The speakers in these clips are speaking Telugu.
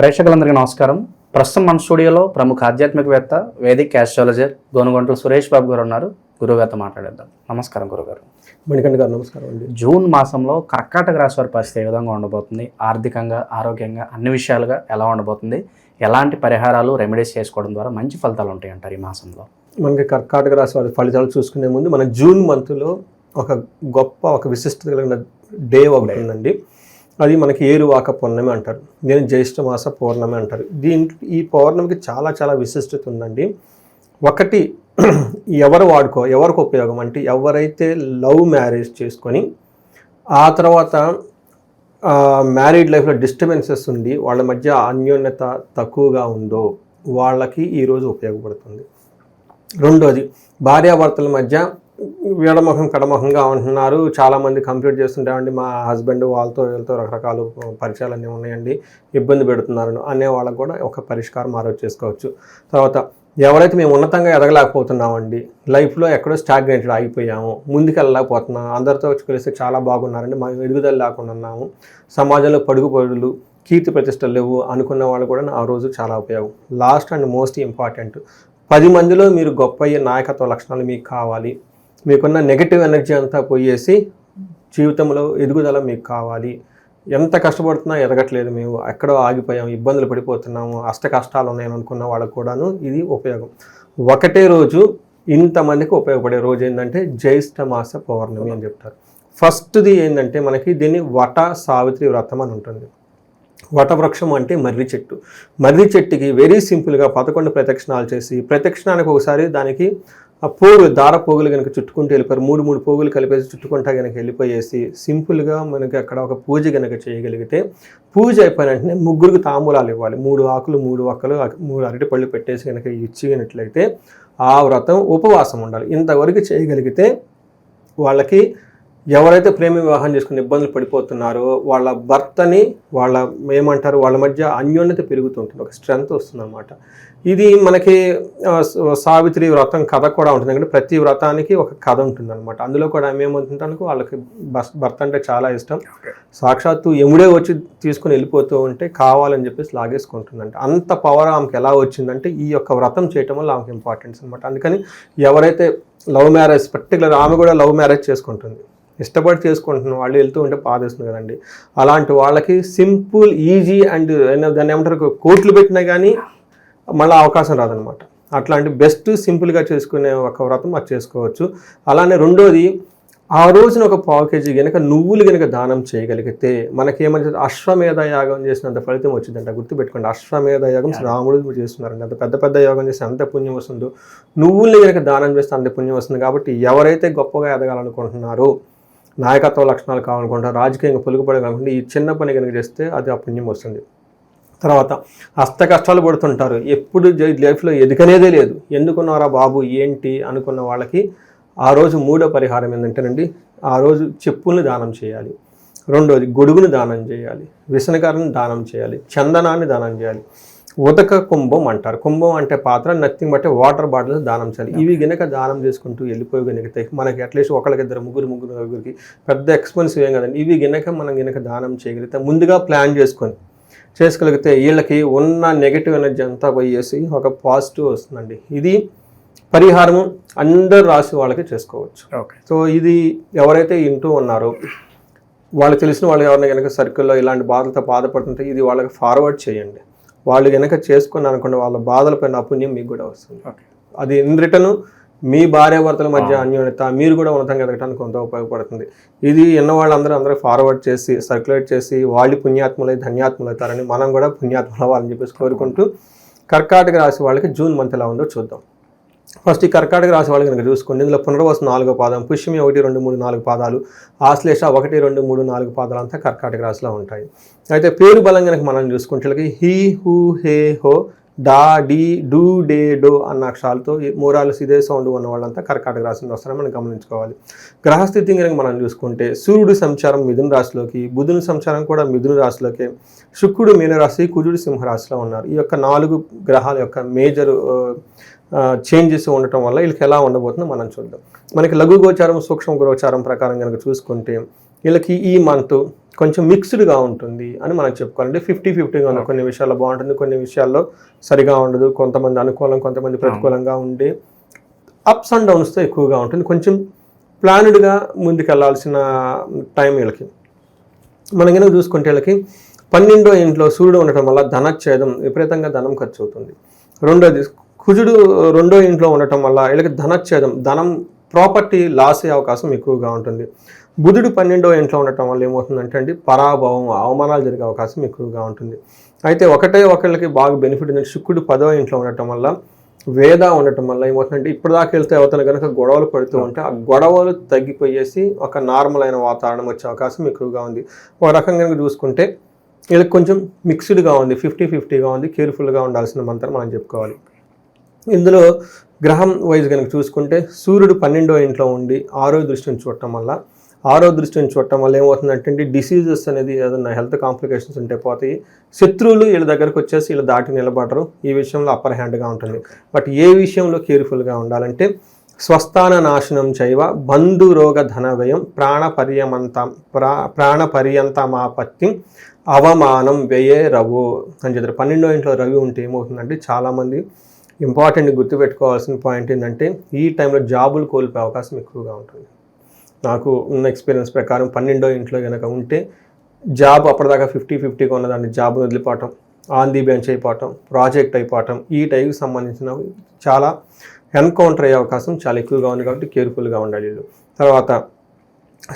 ప్రేక్షకులందరికీ నమస్కారం. ప్రస్తుతం మన స్టూడియోలో ప్రముఖ ఆధ్యాత్మికవేత్త వేదిక్ ఆస్ట్రాలజర్ గోనుగొంటల సురేష్ బాబు గారు ఉన్నారు. గురుగారితో మాట్లాడేద్దాం. నమస్కారం గురుగారు మణికంఠ గారు నమస్కారం అండి. జూన్ మాసంలో కర్కాటక రాశి వారి పరిస్థితి ఏ విధంగా ఉండబోతుంది? ఆర్థికంగా ఆరోగ్యంగా అన్ని విషయాలుగా ఎలా ఉండబోతుంది? ఎలాంటి పరిహారాలు రెమెడీస్ చేసుకోవడం ద్వారా మంచి ఫలితాలు ఉంటాయి అంటారు ఈ మాసంలో? మనకి కర్కాటక రాశి వారి ఫలితాలు చూసుకునే ముందు మన జూన్ మంత్లో ఒక గొప్ప ఒక విశిష్టత కలిగిన డే ఒకటి ఉందండి. అది మనకి ఏరువాక పౌర్ణమి అంటారు. దీని జ్యేష్ఠమాస పౌర్ణమి అంటారు. దీంట్లో ఈ పౌర్ణమికి చాలా చాలా విశిష్టత ఉందండి. ఒకటి ఎవరు వాడుకో ఎవరికి ఉపయోగం? అంటే ఎవరైతే లవ్ మ్యారేజ్ చేసుకొని ఆ తర్వాత మ్యారీడ్ లైఫ్లో డిస్టర్బెన్సెస్ ఉండి వాళ్ళ మధ్య అన్యోన్యత తక్కువగా ఉందో వాళ్ళకి ఈరోజు ఉపయోగపడుతుంది. రెండోది భార్యాభర్తల మధ్య వీడముఖం కడముఖంగా ఉంటున్నారు. చాలామంది కంప్లీట్ చేస్తుంటామండి. మా హస్బెండ్ వాళ్ళతో వీళ్ళతో రకరకాల పరిచయాలు అన్నీ ఉన్నాయండి. ఇబ్బంది పెడుతున్నారు అనే వాళ్ళకు కూడా ఒక పరిష్కారం ఆ చేసుకోవచ్చు. తర్వాత ఎవరైతే మేము ఉన్నతంగా ఎదగలేకపోతున్నామండి లైఫ్లో ఎక్కడో స్టాగ్నేటెడ్ ఆగిపోయాము ముందుకెళ్ళలేకపోతున్నాం అందరితో కలిసి చాలా బాగున్నారండి మా ఎదుగుదల లేకుండా ఉన్నాము సమాజంలో పడుగుపడులు కీర్తి ప్రతిష్టలు లేవు అనుకున్న వాళ్ళు కూడా ఆ రోజు చాలా ఉపయోగం. లాస్ట్ అండ్ మోస్ట్ ఇంపార్టెంట్ పది మందిలో మీరు గొప్ప అయ్యే నాయకత్వ లక్షణాలు మీకు కావాలి. మీకున్న నెగిటివ్ ఎనర్జీ అంతా పోయేసి జీవితంలో ఎదుగుదల మీకు కావాలి. ఎంత కష్టపడుతున్నా ఎదగట్లేదు మేము. ఎక్కడో ఆగిపోయాం ఇబ్బందులు పడిపోతున్నాము అష్ట కష్టాలు ఉన్నాయని అనుకున్న వాళ్ళకు కూడాను ఇది ఉపయోగం. ఒకటే రోజు ఇంతమందికి ఉపయోగపడే రోజు ఏంటంటే జ్యేష్ఠమాస పౌర్ణమి అని చెప్తారు. ఫస్ట్ది ఏంటంటే మనకి దీన్ని వట సావిత్రి వ్రతం అని ఉంటుంది. వటవృక్షం అంటే మర్రి చెట్టు. మర్రి చెట్టుకి వెరీ సింపుల్గా పదకొండు ప్రదక్షిణాలు చేసి ప్రదక్షిణానికి ఒకసారి దానికి ఆ పోగు దార పోగులు కనుక చుట్టుకుంటూ వెళ్ళిపోయారు మూడు మూడు పోగులు కలిపేసి చుట్టుకుంటా కనుక వెళ్ళిపోయేసి సింపుల్గా మనకి అక్కడ ఒక పూజ కనుక చేయగలిగితే పూజ అయిపోయిన వెంటనే ముగ్గురికి తాంబూలాలు ఇవ్వాలి. మూడు ఆకులు మూడు ఒక్కలు మూడు అరటి పళ్ళు పెట్టేసి కనుక ఇచ్చినట్లయితే ఆ వ్రతం ఉపవాసం ఉండాలి. ఇంతవరకు చేయగలిగితే వాళ్ళకి ఎవరైతే ప్రేమ వివాహం చేసుకుని ఇబ్బందులు పడిపోతున్నారో వాళ్ళ భర్తని వాళ్ళ ఏమంటారు వాళ్ళ మధ్య అన్యోన్యత పెరుగుతుంటుంది. ఒక స్ట్రెంగ్త్ వస్తుందన్నమాట. ఇది మనకి సావిత్రి వ్రతం కథ కూడా ఉంటుంది. ఎందుకంటే ప్రతి వ్రతానికి ఒక కథ ఉంటుంది అనమాట అందులో కూడా ఆమె ఏమంటుంటానికి వాళ్ళకి బస్ భర్త అంటే చాలా ఇష్టం. సాక్షాత్తు ఎముడే వచ్చి తీసుకుని వెళ్ళిపోతూ ఉంటే కావాలని చెప్పేసి లాగేసుకుంటుందంట. అంత పవర్ ఆమెకి ఎలా వచ్చిందంటే ఈ యొక్క వ్రతం చేయటం వల్ల ఆమెకి ఇంపార్టెన్స్ అనమాట అందుకని ఎవరైతే లవ్ మ్యారేజ్ పర్టికులర్ ఆమె కూడా లవ్ మ్యారేజ్ చేసుకుంటుంది. ఇష్టపడి చేసుకుంటున్న. వాళ్ళు వెళ్తూ ఉంటే బాధేస్తుంది కదండి. అలాంటి వాళ్ళకి సింపుల్ ఈజీ అండ్ దాన్ని ఏమంటారు కోట్లు పెట్టినా కానీ మళ్ళీ అవకాశం రాదనమాట. అట్లాంటి బెస్ట్ సింపుల్గా చేసుకునే ఒక వ్రతం అది చేసుకోవచ్చు. అలానే రెండోది ఆ రోజున ఒక పావు కేజీ కనుక నువ్వులు కనుక దానం చేయగలిగితే మనకేమంటే అశ్వమేధ యాగం చేసినంత ఫలితం వచ్చిందంట. గుర్తుపెట్టుకోండి అశ్వమేధ యాగం రాముడు చేస్తున్నారండి అంత పెద్ద పెద్ద యాగం చేస్తే అంత పుణ్యం వస్తుందో. నువ్వుల్ని కనుక దానం చేస్తే అంత పుణ్యం వస్తుంది. కాబట్టి ఎవరైతే గొప్పగా ఎదగాలనుకుంటున్నారో నాయకత్వ లక్షణాలు కావాలనుకుంటా రాజకీయంగా పొలుగుపడాలనుకుంటే ఈ చిన్న పని కనుక చేస్తే అది ఆ పుణ్యం వస్తుంది. తర్వాత అస్త కష్టాలు పడుతుంటారు. ఎప్పుడు లైఫ్లో ఎదుకనేదే లేదు. ఎందుకున్నారా బాబు? ఏంటి? అనుకున్న వాళ్ళకి ఆ రోజు మూడో పరిహారం ఏంటంటేనండి ఆ రోజు చెప్పుల్ని దానం చేయాలి. రెండోది గొడుగుని దానం చేయాలి. విసనకారని దానం చేయాలి. చందనాన్ని దానం చేయాలి. ఉదక కుంభం అంటారు. కుంభం అంటే పాత్ర నథింగ్ బట్టే వాటర్ బాటిల్స్ దానం చేయాలి. ఇవి గనక దానం చేసుకుంటూ వెళ్ళిపోయి గనక మనకి అట్లీస్ట్ ఒకళ్ళకి ఇద్దరు ముగ్గురు ముగ్గురు నలుగురికి పెద్ద ఎక్స్పెన్సివ్ ఏం కదండి. ఇవి గనక మనం గనక దానం చేయగలిగితే ముందుగా ప్లాన్ చేసుకొని చేసుకోగలిగితే వీళ్ళకి ఉన్న నెగిటివ్ ఎనర్జీ అంతా పోయేసి ఒక పాజిటివ్ వస్తుందండి. ఇది పరిహారము అందరు రాసి వాళ్ళకి చేసుకోవచ్చు. ఓకే సో ఇది ఎవరైతే వింటూ ఉన్నారో వాళ్ళకి తెలిసిన వాళ్ళు ఎవరైనా కనుక సర్కిల్లో ఇలాంటి బాధలతో బాధపడుతుంటే ఇది వాళ్ళకి ఫార్వర్డ్ చేయండి. వాళ్ళు కనుక చేసుకుని అనుకోండి వాళ్ళ బాధలపైన అపుణ్యం మీకు కూడా వస్తుంది. అది ఇన్ రిటర్న్ మీ భార్యాభర్తల మధ్య అన్యోన్యత మీరు కూడా ఉన్నతంగా ఎదగడానికి కొంత ఉపయోగపడుతుంది. ఇది ఎన్న వాళ్ళందరూ అందరూ ఫార్వర్డ్ చేసి సర్క్యులేట్ చేసి వాళ్ళు పుణ్యాత్ములై ధన్యాత్ములు అవుతారని మనం కూడా పుణ్యాత్ములు అవ్వాలని చెప్పేసి కోరుకుంటూ కర్కాటక రాశి వాళ్ళకి జూన్ మంత్ ఎలా ఉందో చూద్దాం. ఫస్ట్ ఈ కర్కాటక రాశి వాళ్ళు కనుక చూసుకోండి. ఇందులో పునర్వసు నాలుగో పాదం పుష్యమి ఒకటి రెండు మూడు నాలుగు పాదాలు ఆశ్లేష ఒకటి రెండు మూడు నాలుగు పాదాలు అంతా కర్కాటక రాశిలో ఉంటాయి. అయితే పేరు బలం కనుక మనం చూసుకుంటే హీ హూ హే హో డా డి డూ డే డో అన్న అక్షరాలతో ఈ మూరాలు ఇదే సౌండ్ ఉన్న వాళ్ళంతా కర్కాటక రాశిని వస్తారని మనం గమనించుకోవాలి. గ్రహస్థితి కనుక మనం చూసుకుంటే సూర్యుడు సంచారం మిథున రాశిలోకి బుధుని సంచారం కూడా మిథున రాశిలోకి శుక్రుడు మీనరాశి కుజుడు సింహరాశిలో ఉన్నారు. ఈ యొక్క నాలుగు గ్రహాల యొక్క మేజర్ చేంజెస్ ఉండటం వల్ల వీళ్ళకి ఎలా ఉండబోతుందో మనం చూద్దాం. మనకి లఘు గోచారం సూక్ష్మ గోచారం ప్రకారం కనుక చూసుకుంటే వీళ్ళకి ఈ మంత్ కొంచెం మిక్స్డ్గా ఉంటుంది అని మనం చెప్పుకోవాలంటే ఫిఫ్టీ ఫిఫ్టీగా ఉంది కొన్ని విషయాల్లో బాగుంటుంది కొన్ని విషయాల్లో సరిగా ఉండదు. కొంతమంది అనుకూలం కొంతమంది ప్రతికూలంగా ఉండి అప్స్ అండ్ డౌన్స్తో ఎక్కువగా ఉంటుంది. కొంచెం ప్లాన్డ్గా ముందుకెళ్ళాల్సిన టైం వీళ్ళకి. మనం కనుక చూసుకుంటే వీళ్ళకి పన్నెండో ఇంట్లో సూర్యుడు ఉండటం వల్ల ధనచ్ఛేదం విపరీతంగా ధనం ఖర్చు అవుతుంది రెండోది కుజుడు రెండో ఇంట్లో ఉండటం వల్ల వీళ్ళకి ధనచ్ఛేదం ధనం ప్రాపర్టీ లాస్ అయ్యే అవకాశం ఎక్కువగా ఉంటుంది. బుధుడు పన్నెండో ఇంట్లో ఉండటం వల్ల ఏమవుతుందంటే అండి పరాభవం అవమానాలు జరిగే అవకాశం ఎక్కువగా ఉంటుంది. అయితే ఒకటే ఒకళ్ళకి బాగా బెనిఫిట్ ఉంది శుక్రుడు పదో ఇంట్లో ఉండటం వల్ల వేద ఉండటం వల్ల ఏమవుతుందంటే ఇప్పుడు దాకా వెళ్తే అవతల కనుక గొడవలు పడుతూ ఉంటే ఆ గొడవలు తగ్గిపోయేసి ఒక నార్మల్ అయిన వాతావరణం వచ్చే అవకాశం ఎక్కువగా ఉంది. ఒక రకంగా కనుక చూసుకుంటే వీళ్ళకి కొంచెం మిక్స్డ్గా ఉంది ఫిఫ్టీ ఫిఫ్టీగా ఉంది కేర్ఫుల్గా ఉండాల్సిన మంత్రం మనం చెప్పుకోవాలి. ఇందులో గ్రహం వైజ్ కనుక చూసుకుంటే సూర్యుడు పన్నెండో ఇంట్లో ఉండి ఆరో దృష్టిని చూడటం వల్ల ఆరో దృష్టిని చూడటం వల్ల ఏమవుతుందంటే డిసీజెస్ అనేది ఏదైనా హెల్త్ కాంప్లికేషన్స్ ఉంటే పోతాయి. శత్రువులు వీళ్ళ దగ్గరకు వచ్చేసి వీళ్ళు దాటి నిలబడరు. ఈ విషయంలో అప్పర్ హ్యాండ్గా ఉంటుంది. బట్ ఏ విషయంలో కేర్ఫుల్గా ఉండాలంటే స్వస్థాన నాశనం చైవ బంధురోగ ధన వ్యయం ప్రాణపర్యమంత ప్రా ప్రాణపర్యంతమాపత్తి అవమానం వ్యయే రవు. అని చెప్తారు. పన్నెండో ఇంట్లో రవి ఉంటే ఏమవుతుందంటే చాలామంది ఇంపార్టెంట్ గుర్తుపెట్టుకోవాల్సిన పాయింట్ ఏంటంటే ఈ టైంలో జాబులు కోల్పోయే అవకాశం ఎక్కువగా ఉంటుంది. నాకు ఉన్న ఎక్స్పీరియన్స్ ప్రకారం పన్నెండో ఇంట్లో కనుక ఉంటే జాబ్ అప్పటిదాకా ఫిఫ్టీ ఫిఫ్టీగా ఉన్నదాన్ని జాబ్ వదిలిపోవటం ఆన్ ది బెంచ్ అయిపోవటం ప్రాజెక్ట్ అయిపోవటం ఈ టైంకి సంబంధించిన చాలా ఎన్కౌంటర్ అయ్యే అవకాశం చాలా ఎక్కువగా ఉంది కాబట్టి కేర్ఫుల్గా ఉండాలి వీళ్ళు. తర్వాత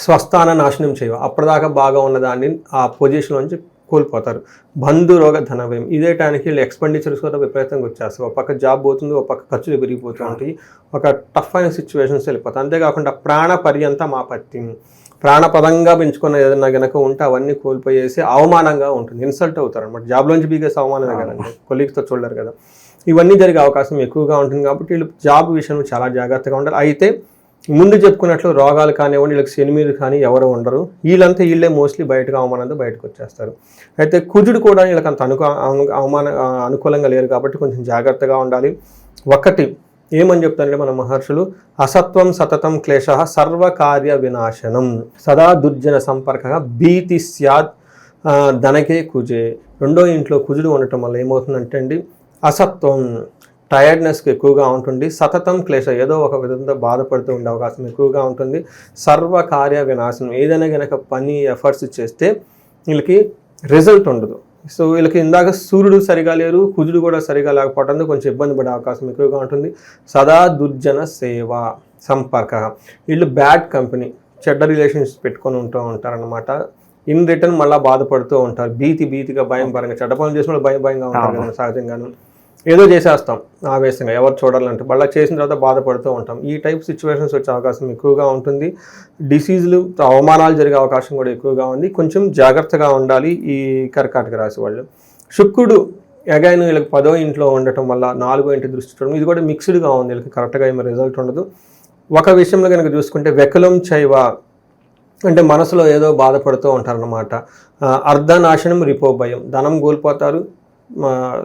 స్వస్థాన నాశనం చేయవు అప్పటిదాకా బాగా ఉన్నదాన్ని ఆ పొజిషన్ నుంచి కోల్పోతారు. బంధు రోగ ధనవ్యయం. ఇదే టైంకి వీళ్ళు ఎక్స్పెండిచర్స్ కూడా విపరీతంగా వచ్చేస్తారు ఒక పక్క జాబ్ పోతుంది ఒక పక్క ఖర్చులు పెరిగిపోతూ ఉంటాయి ఒక టఫ్ అయిన సిచ్యువేషన్స్ వెళ్ళిపోతాయి. అంతేకాకుండా ప్రాణ పర్యంతం ఆపత్తి. ప్రాణపదంగా పెంచుకున్న ఏదైనా గనక ఉంటే అవన్నీ కోల్పోయేసి అవమానంగా ఉంటుంది. ఇన్సల్ట్ అవుతారు అనమాట జాబ్లోంచి బీగేసి అవమానమే కదండి. కొలీగ్స్తో చూడలేరు కదా. ఇవన్నీ జరిగే అవకాశం ఎక్కువగా ఉంటుంది కాబట్టి వీళ్ళు జాబ్ విషయంలో చాలా జాగ్రత్తగా ఉండాలి. అయితే ముందు చెప్పుకున్నట్లు రోగాలు కానివ్వండి వీళ్ళకి శనిమీరు కానీ ఎవరు ఉండరు. వీళ్ళంతా వీళ్ళే మోస్ట్లీ బయటకు అవమానంతో బయటకు వచ్చేస్తారు. అయితే కుజుడు కూడా వీళ్ళకి అంత అనుకూ అవమాన అనుకూలంగా లేరు కాబట్టి కొంచెం జాగ్రత్తగా ఉండాలి. ఒకటి ఏమని చెప్తారంటే మన మహర్షులు అసత్వం సతతం క్లేశ సర్వకార్య వినాశనం. సదా దుర్జన సంపర్క భీతి స్యాద్ ధనకే కుజే. రెండో ఇంట్లో కుజుడు ఉండటం వల్ల ఏమవుతుందంటే అండి అసత్వం. టైర్డ్నెస్కి ఎక్కువగా ఉంటుంది సతతం క్లేశ ఏదో ఒక విధంగా బాధపడుతూ ఉండే అవకాశం ఎక్కువగా ఉంటుంది సర్వకార్య వినాశనం ఏదైనా గనక పని ఎఫర్ట్స్ చేస్తే వీళ్ళకి రిజల్ట్ ఉండదు. సో వీళ్ళకి ఇందాక సూర్యుడు సరిగా లేరు కుజుడు కూడా సరిగా లేకపోవడంతో కొంచెం ఇబ్బంది పడే అవకాశం ఎక్కువగా ఉంటుంది. సదా దుర్జన సేవ సంపర్క. వీళ్ళు బ్యాడ్ కంపెనీ చెడ్డ రిలేషన్స్ పెట్టుకొని ఉంటూ ఉంటారన్నమాట. ఇన్ రిటర్న్ మళ్ళీ బాధపడుతూ ఉంటారు. భీతి భీతిగా భయం పరంగా చెడ్డ పనులు చేసిన వాళ్ళు భయం భయంగా ఉంటారు కదా సహజంగాను. ఏదో చేసేస్తాం ఆవేశంగా. ఎవరు చూడాలంటే మళ్ళీ చేసిన తర్వాత బాధపడుతూ ఉంటాం. ఈ టైప్ సిచ్యువేషన్స్ వచ్చే అవకాశం ఎక్కువగా ఉంటుంది. డిసీజులు అవమానాలు జరిగే అవకాశం కూడా ఎక్కువగా ఉంది. కొంచెం జాగ్రత్తగా ఉండాలి ఈ కర్కాటక రాశి వాళ్ళు. శుక్రుడు అగైన్ వీళ్ళకి పదో ఇంట్లో ఉండటం వల్ల నాలుగో ఇంటి దృష్టి చూడడం ఇది కూడా మిక్స్డ్గా ఉంది. వీళ్ళకి కరెక్ట్గా ఏమి రిజల్ట్ ఉండదు. ఒక విషయంలో కనుక చూసుకుంటే వెకలం చైవ అంటే మనసులో ఏదో బాధపడుతూ ఉంటారన్నమాట. అర్ధనాశనం రిపో భయం. ధనం కోల్పోతారు.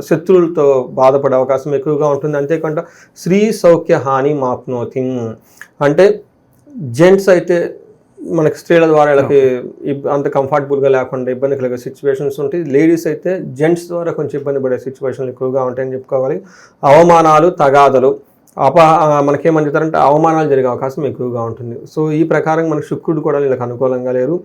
శత్రువులతో బాధపడే అవకాశం ఎక్కువగా ఉంటుంది. అంతేకాకుండా స్త్రీ సౌఖ్య హాని మాప్నోతి. అంటే జెంట్స్ అయితే మనకి స్త్రీల ద్వారా వీళ్ళకి అంత కంఫర్టబుల్గా లేకుండా ఇబ్బంది కలిగే సిచ్యువేషన్స్ ఉంటాయి. లేడీస్ అయితే జెంట్స్ ద్వారా కొంచెం ఇబ్బంది పడే సిచ్యువేషన్లు ఎక్కువగా ఉంటాయని చెప్పుకోవాలి. అవమానాలు తగాదలు అప మనకేమని చెప్తారంటే అవమానాలు జరిగే అవకాశం ఎక్కువగా ఉంటుంది. సో ఈ ప్రకారం మనకు శుక్రుడు కూడా వీళ్ళకి అనుకూలంగా లేరు.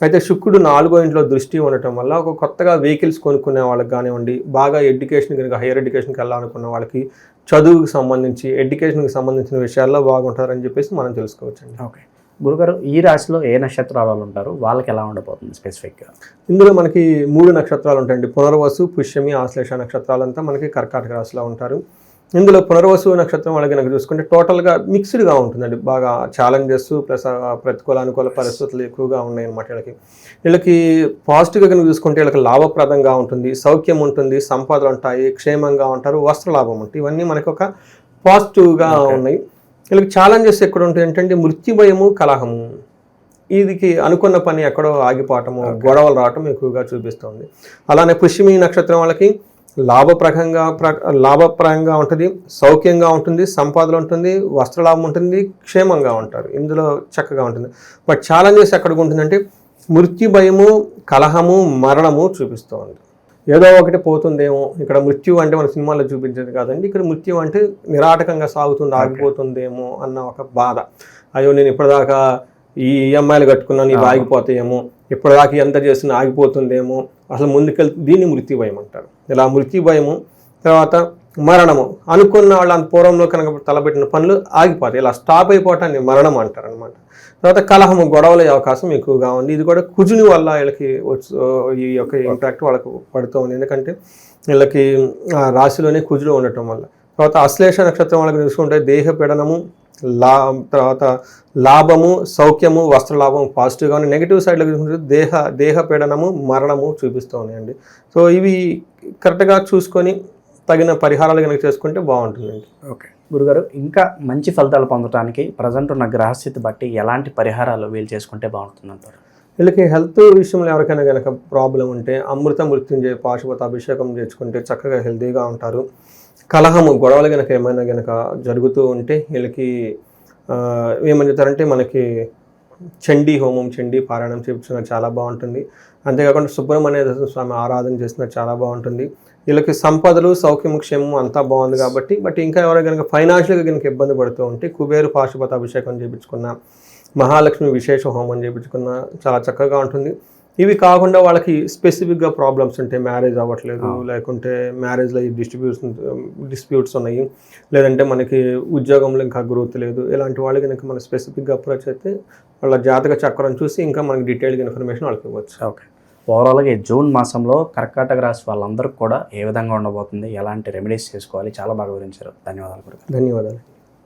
అయితే శుక్రుడు నాలుగో ఇంట్లో దృష్టి ఉండటం వల్ల ఒక కొత్తగా వెహికల్స్ కొనుక్కునే వాళ్ళకి కానివ్వండి బాగా ఎడ్యుకేషన్ కనుక హైయర్ ఎడ్యుకేషన్కి వెళ్ళాలనుకున్న వాళ్ళకి చదువుకు సంబంధించి ఎడ్యుకేషన్కి సంబంధించిన విషయాల్లో బాగుంటారని చెప్పేసి మనం తెలుసుకోవచ్చండి. ఓకే. గురుగారు ఈ రాశిలో ఏ నక్షత్రాల ఉంటారు? వాళ్ళకి ఎలా ఉండబోతుంది స్పెసిఫిక్గా? ఇందులో మనకి మూడు నక్షత్రాలు ఉంటాయండి. పునర్వసు పుష్యమి ఆశ్లేష నక్షత్రాలంతా మనకి కర్కాటక రాశిలో ఉంటారు. ఇందులో పునర్వసు నక్షత్రం వాళ్ళకి కనుక చూసుకుంటే టోటల్గా మిక్స్డ్గా ఉంటుందండి. బాగా ఛాలెంజెస్ ప్లస్ ప్రతికూల అనుకూల పరిస్థితులు ఎక్కువగా ఉన్నాయి అన్నమాట వీళ్ళకి. వీళ్ళకి పాజిటివ్గా కనుక చూసుకుంటే వీళ్ళకి లాభప్రదంగా ఉంటుంది సౌఖ్యం ఉంటుంది సంపదలు ఉంటాయి క్షేమంగా ఉంటారు వస్త్ర లాభం ఉంటుంది ఇవన్నీ మనకి ఒక పాజిటివ్గా ఉన్నాయి. వీళ్ళకి ఛాలెంజెస్ ఎక్కడ ఉంటాయి ఏంటంటే మృత్యుభయము కలహము ఇదికి అనుకున్న పని ఎక్కడో ఆగిపోవటము గొడవలు రావటం ఎక్కువగా చూపిస్తుంది. అలానే పుష్యమి నక్షత్రం వాళ్ళకి లాభప్రకంగా ప్ర లాభప్రదంగా ఉంటుంది సౌఖ్యంగా ఉంటుంది సంపాదన ఉంటుంది వస్త్రలాభం ఉంటుంది క్షేమంగా ఉంటారు. ఇందులో చక్కగా ఉంటుంది. బట్ ఛాలెంజెస్ ఎక్కడికి ఉంటుందంటే మృత్యు భయము కలహము మరణము చూపిస్తూ ఉంది. ఏదో ఒకటి పోతుందేమో. ఇక్కడ మృత్యు అంటే మన సినిమాలో చూపించేది కాదండి. ఇక్కడ మృత్యు అంటే నిరాటకంగా సాగుతుంది ఆగిపోతుందేమో అన్న ఒక బాధ. అయ్యో నేను ఇప్పటిదాకా ఈ ఈఎంఐలు కట్టుకున్నాను ఇవి ఆగిపోతాయేమో. ఇప్పటిదాకా ఎంత చేసినా ఆగిపోతుందేమో. అసలు ముందుకెళ్తే దీన్ని మృత్యు భయం అంటారు ఇలా మృత్యు భయము తర్వాత మరణము. అనుకున్న వాళ్ళు అంత పూర్వంలో కనుక తలపెట్టిన పనులు ఆగిపోతాయి. ఇలా స్టాప్ అయిపోవటాన్ని మరణం అంటారు అనమాట తర్వాత కలహము గొడవలే అవకాశం ఎక్కువగా ఉంది. ఇది కూడా కుజుని వల్ల వీళ్ళకి ఈ యొక్క ఇంపాక్ట్ వాళ్ళకు పడుతూ ఉంది. ఎందుకంటే వీళ్ళకి రాశిలోనే కుజులు ఉండటం వల్ల. తర్వాత అశ్లేష నక్షత్రం వాళ్ళకి చూసుకుంటే దేహ పీడనము లా తర్వాత లాభము సౌఖ్యము వస్త్ర లాభం పాజిటివ్గా ఉంది నెగిటివ్ సైడ్లో చూసుకుంటే దేహ దేహ పీడనము మరణము చూపిస్తూ ఉన్నాయండి. సో ఇవి కరెక్ట్గా చూసుకొని తగిన పరిహారాలు కనుక చేసుకుంటే బాగుంటుందండి. ఓకే. గురుగారు ఇంకా మంచి ఫలితాలు పొందడానికి ప్రజెంట్ ఉన్న గ్రహస్థితి బట్టి ఎలాంటి పరిహారాలు వీలు చేసుకుంటే బాగుంటుంది అంటారు? వీళ్ళకి హెల్త్ విషయంలో ఎవరికైనా కనుక ప్రాబ్లం ఉంటే అమృత మృత్యుంజయ పాశుపత అభిషేకం చేసుకుంటే చక్కగా హెల్తీగా ఉంటారు. కలహము గొడవలు కనుక ఏమైనా కనుక జరుగుతూ ఉంటే వీళ్ళకి ఏమని చెప్తారంటే మనకి చండీ హోమం చండీ పారాయణం చేయించిన చాలా బాగుంటుంది. అంతేకాకుండా సుబ్రహ్మణ్య స్వామి ఆరాధన చేసిన చాలా బాగుంటుంది. వీళ్ళకి సంపదలు సౌఖ్యము క్షేమం అంతా బాగుంది కాబట్టి బట్ ఇంకా ఎవరైనా కనుక ఫైనాన్షియల్గా కనుక ఇబ్బంది పడుతూ ఉంటే కుబేరు పాశుపత అభిషేకం చేయించుకున్న మహాలక్ష్మి విశేష హోమం చేయించుకున్న చాలా చక్కగా ఉంటుంది. ఇవి కాకుండా వాళ్ళకి స్పెసిఫిక్గా ప్రాబ్లమ్స్ ఉంటాయి మ్యారేజ్ అవ్వట్లేదు లేకుంటే మ్యారేజ్లో ఈ డిస్ట్రిబ్యూట్స్ డిస్ప్యూట్స్ ఉన్నాయి లేదంటే మనకి ఉద్యోగంలో ఇంకా గ్రోత్ లేదు. ఇలాంటి వాళ్ళకి కనుక మనం స్పెసిఫిక్గా అప్రోచ్ అయితే వాళ్ళ జాతక చక్రం చూసి ఇంకా మనకి డీటెయిల్గా ఇన్ఫర్మేషన్ వాళ్ళకి ఇవ్వచ్చు. ఓకే ఓవరాల్గా జూన్ మాసంలో కర్కాటక రాశి వాళ్ళందరికీ కూడా ఏ విధంగా ఉండబోతుంది ఎలాంటి రెమెడీస్ చేసుకోవాలి చాలా బాగా వివరించారు. ధన్యవాదాలు గురుగారు. ధన్యవాదాలు.